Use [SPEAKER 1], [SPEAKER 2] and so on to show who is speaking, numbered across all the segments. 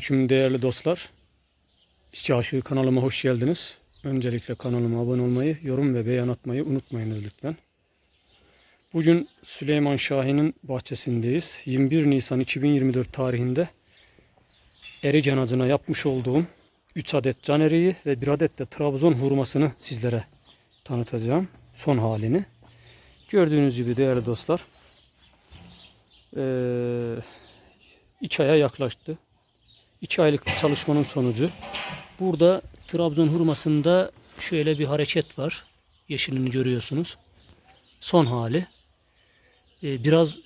[SPEAKER 1] Selamünaleyküm değerli dostlar. İşçi Aşığı kanalıma hoş geldiniz. Öncelikle kanalıma abone olmayı, yorum ve beğen atmayı unutmayınız lütfen. Bugün Süleyman Şahin'in bahçesindeyiz. 21 Nisan 2024 tarihinde eri canacına yapmış olduğum 3 adet can eriği ve 1 adet de Trabzon hurmasını sizlere tanıtacağım. Son halini. Gördüğünüz gibi değerli dostlar. Eee 2 aya yaklaştı. 2 aylık çalışmanın sonucu. Burada Trabzon hurmasında şöyle bir hareket var. Yeşilini görüyorsunuz. Son hali. Ee, biraz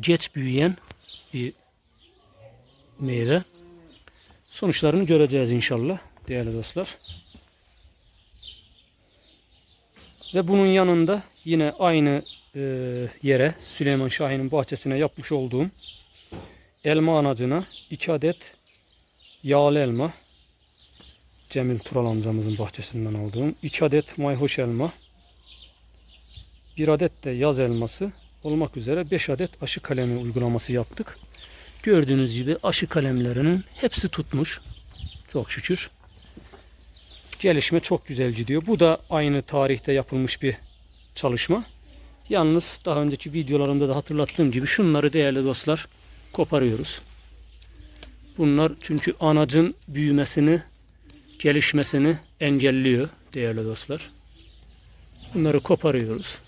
[SPEAKER 1] geç büyüyen bir meyve. Sonuçlarını göreceğiz inşallah değerli dostlar. Ve bunun yanında yine aynı e, yere Süleyman Şahin'in bahçesine yapmış olduğum elma anacına 2 adet yağlı elma Cemil Tural amcamızın bahçesinden aldığım 2 adet mayhoş elma 1 adet de yaz elması olmak üzere 5 adet aşı kalemi uygulaması yaptık. Gördüğünüz gibi aşı kalemlerinin hepsi tutmuş. Çok şükür. Gelişme çok güzel gidiyor. Bu da aynı tarihte yapılmış bir çalışma. Yalnız daha önceki videolarımda da hatırlattığım gibi şunları değerli dostlar koparıyoruz. Bunlar çünkü anacın büyümesini, gelişmesini engelliyor değerli dostlar. Bunları koparıyoruz.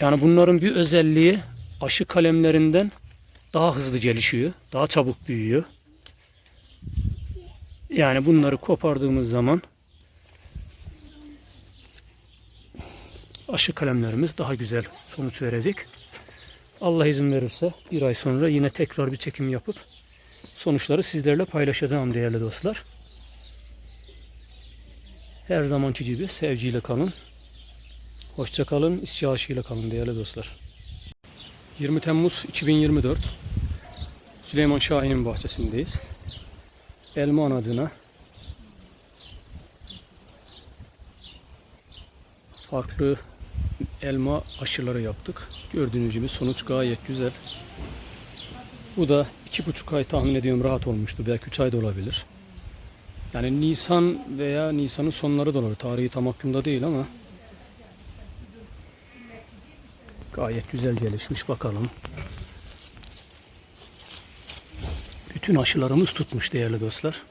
[SPEAKER 1] Yani bunların bir özelliği aşı kalemlerinden daha hızlı gelişiyor, daha çabuk büyüyor. Yani bunları kopardığımız zaman aşı kalemlerimiz daha güzel sonuç verecek. Allah izin verirse bir ay sonra yine tekrar bir çekim yapıp sonuçları sizlerle paylaşacağım değerli dostlar. Her zamanki gibi sevgiyle kalın. Hoşça kalın, işçi aşığıyla kalın değerli dostlar. 20 Temmuz 2024 Süleyman Şahin'in bahçesindeyiz. Elma anadına farklı elma aşıları yaptık. Gördüğünüz gibi sonuç gayet güzel. Bu da iki buçuk ay tahmin ediyorum rahat olmuştu. Belki üç ay da olabilir. Yani Nisan veya Nisan'ın sonları da olur. Tarihi tam aklımda değil ama gayet güzel gelişmiş. Bakalım. Bütün aşılarımız tutmuş değerli dostlar.